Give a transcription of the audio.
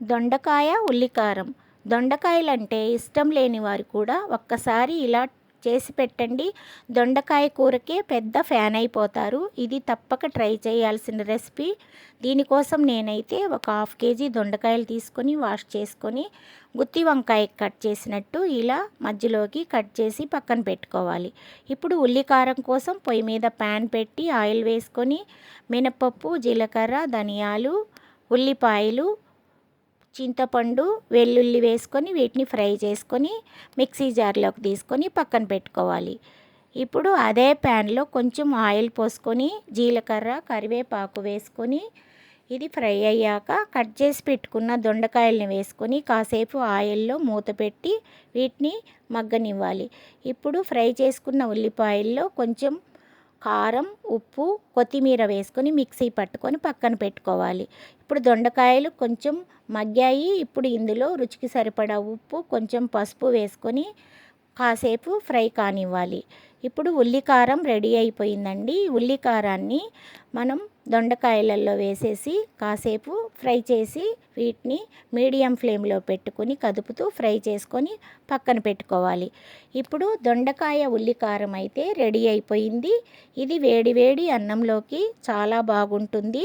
దొండకాయ ఉల్లికారం. దొండకాయలంటే ఇష్టం లేని వారు కూడా ఒక్కసారి ఇలా చేసి పెట్టండి. దొండకాయ కూరకే పెద్ద ఫ్యాన్ అయిపోతారు. ఇది తప్పక ట్రై చేయాల్సిన రెసిపీ. దీనికోసం నేనైతే ఒక హాఫ్ కేజీ దొండకాయలు తీసుకొని వాష్ చేసుకొని గుత్తి వంకాయ కట్ చేసినట్టు ఇలా మధ్యలోకి కట్ చేసి పక్కన పెట్టుకోవాలి. ఇప్పుడు ఉల్లికారం కోసం పొయ్యి మీద ప్యాన్ పెట్టి ఆయిల్ వేసుకొని మినపప్పు జీలకర్ర ధనియాలు ఉల్లిపాయలు చింతపండు వెల్లుల్లి వేసుకొని వీటిని ఫ్రై చేసుకొని మిక్సీ జార్లోకి తీసుకొని పక్కన పెట్టుకోవాలి. ఇప్పుడు అదే ప్యాన్లో కొంచెం ఆయిల్ పోసుకొని జీలకర్ర కరివేపాకు వేసుకొని ఇది ఫ్రై అయ్యాక కట్ చేసి పెట్టుకున్న దొండకాయల్ని వేసుకొని కాసేపు ఆయిల్లో మూత పెట్టి వీటిని మగ్గనివ్వాలి. ఇప్పుడు ఫ్రై చేసుకున్న ఉల్లిపాయల్లో కొంచెం కారం ఉప్పు కొత్తిమీర వేసుకొని మిక్సీ పట్టుకొని పక్కన పెట్టుకోవాలి. ఇప్పుడు దొండకాయలు కొంచెం మగ్గాయి. ఇప్పుడు ఇందులో రుచికి సరిపడా ఉప్పు కొంచెం పసుపు వేసుకొని కాసేపు ఫ్రై కానివ్వాలి. ఇప్పుడు ఉల్లికారం రెడీ అయిపోయిందండి. ఉల్లికారాన్ని మనం దొండకాయలలో వేసేసి కాసేపు ఫ్రై చేసి వీటిని మీడియం ఫ్లేమ్లో పెట్టుకొని కదుపుతూ ఫ్రై చేసుకొని పక్కన పెట్టుకోవాలి. ఇప్పుడు దొండకాయ ఉల్లికారం అయితే రెడీ అయిపోయింది. ఇది వేడి వేడి అన్నంలోకి చాలా బాగుంటుంది.